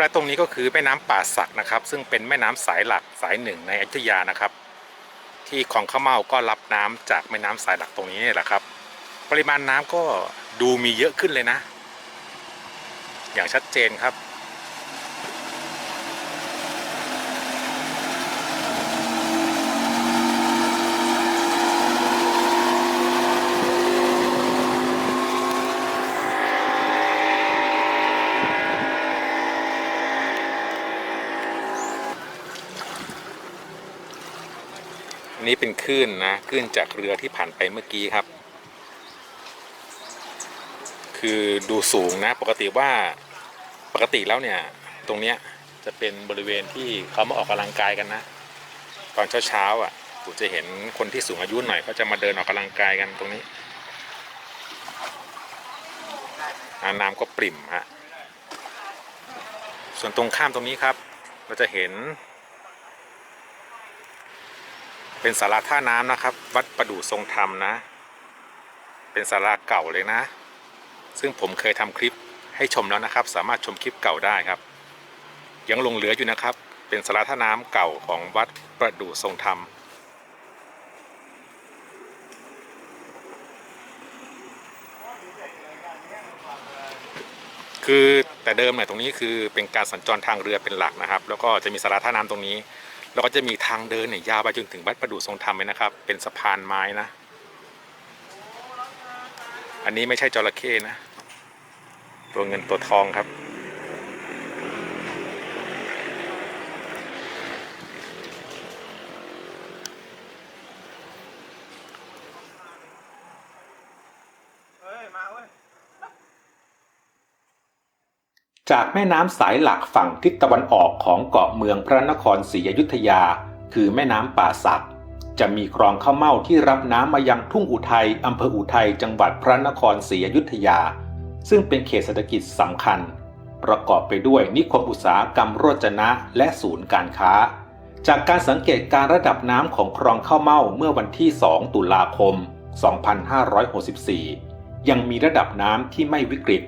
และตรงนี้ก็คือแม่น้ำป่าสักนะครับ ซึ่งเป็นแม่น้ำสายหลักสายหนึ่งในอยุธยานะครับ ที่ของข้าวเมาก็รับน้ำจากแม่น้ำสายหลักตรงนี้นี่แหละครับ ปริมาณน้ำก็ดูมีเยอะขึ้นเลยนะ อย่างชัดเจนครับ นี่เป็นคลื่นนะคลื่นจากเรือที่ผ่านไปเมื่อกี้ครับ คือดูสูงนะปกติว่าปกติแล้วเนี่ยตรงเนี้ยจะเป็นบริเวณที่เขามาออกกำลังกายกันนะ ตอนเช้าๆอะผมจะเห็นคนที่สูงอายุหน่อยเขาจะมาเดินออกกำลังกายกันตรงนี้น้ำก็ปริ่มฮะส่วนตรงข้ามตรงนี้ครับ เราจะเห็น เป็นศาลาท่าน้ำนะครับ วัดประดู่ทรงธรรมนะ เป็นศาลาเก่าเลยนะ ซึ่งผมเคยทำคลิปให้ชมแล้วนะครับ สามารถชมคลิปเก่าได้ครับ ยังลงเหลืออยู่นะครับ เป็นศาลาท่าน้ำเก่าของวัดประดู่ทรงธรรมคือแต่เดิมเนี่ยตรงนี้คือเป็นการสัญจรทางเรือเป็นหลักนะครับ แล้วก็จะมีสาราท่าน้ำตรงนี้ แล้วก็จะมีางเดินเนี่ยยาวไปจนถึงวัดประดู่ทรงธรรมเลยนะครับ เป็นสะพานไม้นะ อันนี้ไม่ใช่จระเข้นะ ตัวเงินตัวทองครับ จากแม่น้ำสายหลักฝั่งทิศตะวันออกของเกาะเมืองพระนครศรีอยุธยา คือแม่น้ำป่าสัก จะมีคลองข้าวเม่าที่รับน้ำมายังทุ่งอุทัยอำเภออุทัยจังหวัดพระนครศรีอยุธยา ซึ่งเป็นเขตเศรษฐกิจสำคัญ ประกอบไปด้วยนิคมอุตสาหกรรมโรจนะและศูนย์การค้า จากการสังเกตการระดับน้ำของคลองข้าวเม่าเมื่อวันที่ 2 ตุลาคม 2564 ยังมีระดับน้ำที่ไม่วิกฤต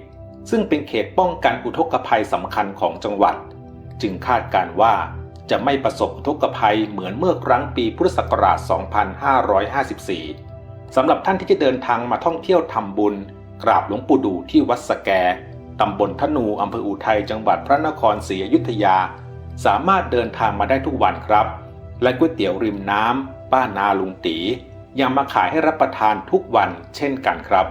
ซึ่งเป็นเขตป้องกันอุทกภัยสำคัญของจังหวัด จึงคาดการว่า จะไม่ประสบอุทกภัยเหมือนเมื่อครั้งปีพุทธศักราช 2554 สำหรับท่านที่จะเดินทางมาท่องเที่ยวทำบุญ กราบหลวงปู่ดูที่วัดสแก ตำบลธนูอำเภออุทัยจังหวัดพระนครศรีอยุธยา สามารถเดินทางมาได้ทุกวันครับ และก๋วยเตี๋ยวริมน้ำป้านาลุงตียังมาขายให้รับประทานทุกวันเช่นกันครับ